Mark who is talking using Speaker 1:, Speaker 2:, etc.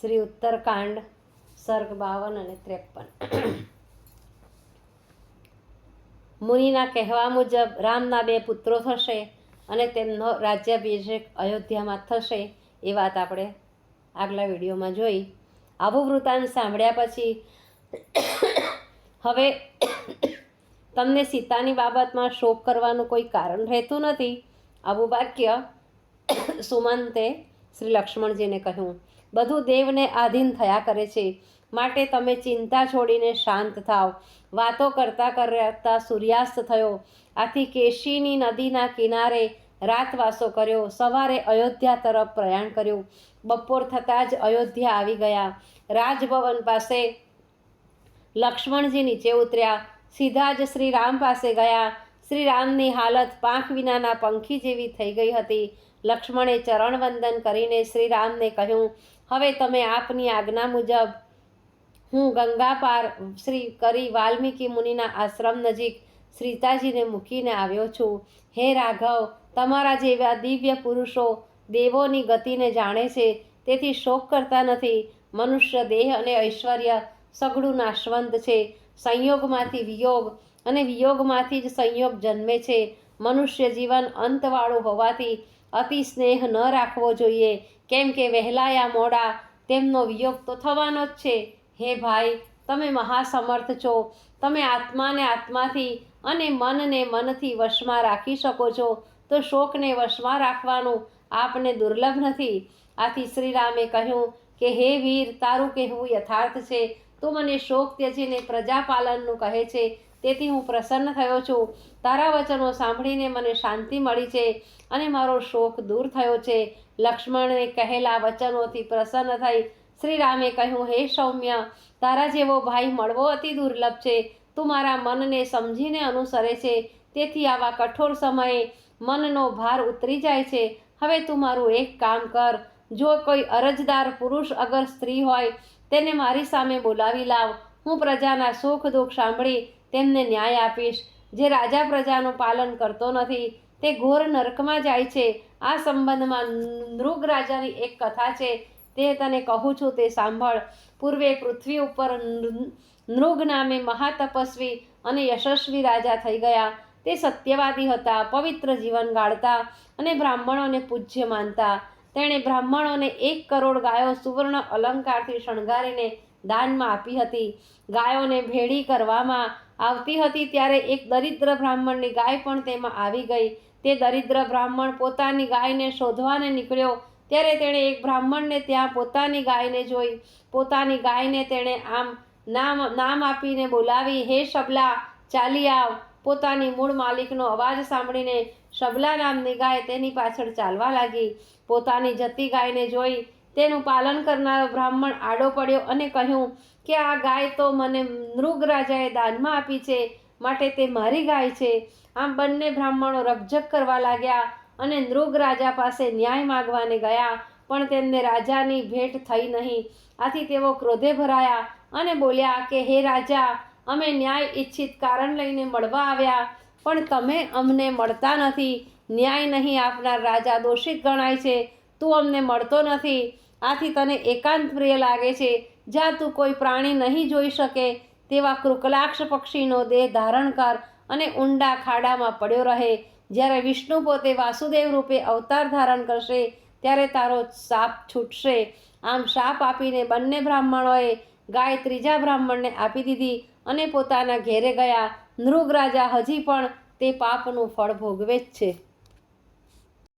Speaker 1: શ્રી ઉત્તરકાંડ, સર્ગ બાવન અને ત્રેપન. મુનિના કહેવા મુજબ રામના બે પુત્રો થશે અને તેમનો રાજ્યાભિષેક અયોધ્યામાં થશે એ વાત આપણે આગલા વિડીયોમાં જોઈ. આવું વૃતાંત સાંભળ્યા પછી હવે તમને સીતાની બાબતમાં શોક કરવાનું કોઈ કારણ રહેતું નથી. આવું વાક્ય સુમંતે શ્રી લક્ષ્મણજીને કહ્યું, બધું દેવને આધીન થયા કરે છે. માટે તમે ચિંતા છોડીને શાંત થાવ વાતો કરતા કરતા સૂર્યાસ્ત થયો. આથી કેશીની નદીના કિનારે રાતવાસો કર્યો. સવારે અયોધ્યા તરફ પ્રયાણ કર્યું. બપોર થતાં જ અયોધ્યા આવી ગયા. રાજભવન પાસે લક્ષ્મણજી નીચે ઉતર્યા. સીધા જ શ્રી રામ પાસે ગયા. શ્રી રામની હાલત પાંખ વિનાના પંખી જેવી થઈ ગઈ હતી. લક્ષ્મણે ચરણવંદન કરીને શ્રીરામને કહ્યું, હવે તમે આપની આજ્ઞા મુજબ હું ગંગા પાર શ્રી કરી વાલ્મીકી મુનિના આશ્રમ નજીક સીતાજીને મૂકીને આવ્યો છું. હે રાઘવ, તમારા જેવા દિવ્ય પુરુષો દેવોની ગતિને જાણે છે, તેથી શોક કરતા નથી. મનુષ્ય દેહ અને ઐશ્વર્ય સઘળું નાશવંત છે. સંયોગમાંથી વિયોગ અને વિયોગમાંથી જ સંયોગ જન્મે છે. મનુષ્ય જીવન અંતવાળું હોવાથી અતિ સ્નેહ ન રાખવો જોઈએ. કેમ કે વહેલાયા મોડા તેમનો વિયોગ તો થવાનો જ છે. હે ભાઈ, તમે મહાસમર્થ છો. તમે આત્માને આત્માથી અને મનને મનથી વશમાં રાખી શકો છો. તો શોકને વશમાં રાખવાનું આપને દુર્લભ નથી. આથી શ્રીરામે કહ્યું કે, હે વીર, તારું કહેવું યથાર્થ છે. તું મને શોક ત્યજીને પ્રજાપાલનનું કહે છે. તેથી હું પ્રસન્ન થયો છું. તારા વચનો સાંભળીને મને શાંતિ મળી છે અને મારો શોક દૂર થયો છે. લક્ષ્મણે કહેલા વચનોથી પ્રસન્ન થઈ શ્રી રામે કહ્યું, હે સૌમ્ય, તારા જેવો ભાઈ મળવો અતિ દુર્લભ છે. તું મારા મનને સમજીને અનુસરે છે. તેથી આવા કઠોર સમયે મનનો ભાર ઉતરી જાય છે. હવે તું મારું એક કામ કર. જો કોઈ અરજદાર પુરુષ અગર સ્ત્રી હોય, તેને મારી સામે બોલાવી લાવ. હું પ્રજાના સુખ દુઃખ સાંભળી તેમને ન્યાય આપીશ. જે રાજા પ્રજાનું પાલન કરતો નથી, તે ઘોર નરકમાં જાય છે. આ સંબંધમાં નૃગ રાજાની એક કથા છે. તે તને કહું છું, તે સાંભળ. પૂર્વે પૃથ્વી ઉપર નૃગ નામે મહાતપસ્વી અને યશસ્વી રાજા થઈ ગયા. તે સત્યવાદી હતા, પવિત્ર જીવન ગાળતા અને બ્રાહ્મણોને પૂજ્ય માનતા. તેણે બ્રાહ્મણોને એક કરોડ ગાયો સુવર્ણ અલંકારથી શણગારીને દાનમાં આપી હતી. ગાયોને ભેડી કરવામાં આવતી હતી ત્યારે એક દરિદ્ર બ્રાહ્મણની ગાય પણ તેમાં આવી ગઈ. તે દરિદ્ર બ્રાહ્મણ પોતાની ગાયને શોધવાને નીકળ્યો. ત્યારે તેણે એક બ્રાહ્મણને ત્યાં પોતાની ગાયને જોઈ. પોતાની ગાયને તેણે આમ નામ નામ આપીને બોલાવી, હે શબલા, ચાલી આવ. પોતાની મૂળ માલિકનો અવાજ સાંભળીને શબલા નામની ગાય તેની પાછળ ચાલવા લાગી. પોતાની જતી ગાયને જોઈ તેનું પાલન કરનારો બ્રાહ્મણ આડો પડ્યો અને કહ્યું કે આ ગાય તો મને મૃગ રાજાએ દાનમાં આપી છે, માટે તે મારી ગાય છે. આમ બંને બ્રાહ્મણો રકઝક કરવા લાગ્યા અને નૃગ રાજા પાસે ન્યાય માગવાને ગયા, પણ તેમને રાજાની ભેટ થઈ નહીં. આથી તેઓ ક્રોધે ભરાયા અને બોલ્યા કે, હે રાજા, અમે ન્યાય ઈચ્છિત કારણ લઈને મળવા આવ્યા, પણ તમે અમને મળતા નથી. ન્યાય નહીં આપનાર રાજા દોષિત ગણાય છે. તું અમને મળતો નથી. આથી તને એકાંત પ્રિય લાગે છે. જ્યાં તું કોઈ પ્રાણી નહીં જોઈ શકે. તેવા કૃકલાક્ષ પક્ષીનો દેહ ધારણ કર અને ઊંડા ખાડામાં પડ્યો રહે. જ્યારે વિષ્ણુ પોતે વાસુદેવ રૂપે અવતાર ધારણ કરશે, ત્યારે તારો શાપ છૂટશે. આમ શાપ આપીને બંને બ્રાહ્મણોએ ગાય ત્રીજા બ્રાહ્મણને આપી દીધી અને પોતાના ઘેરે ગયા. નૃગ રાજા હજી પણ તે પાપનું ફળ ભોગવે જ છે.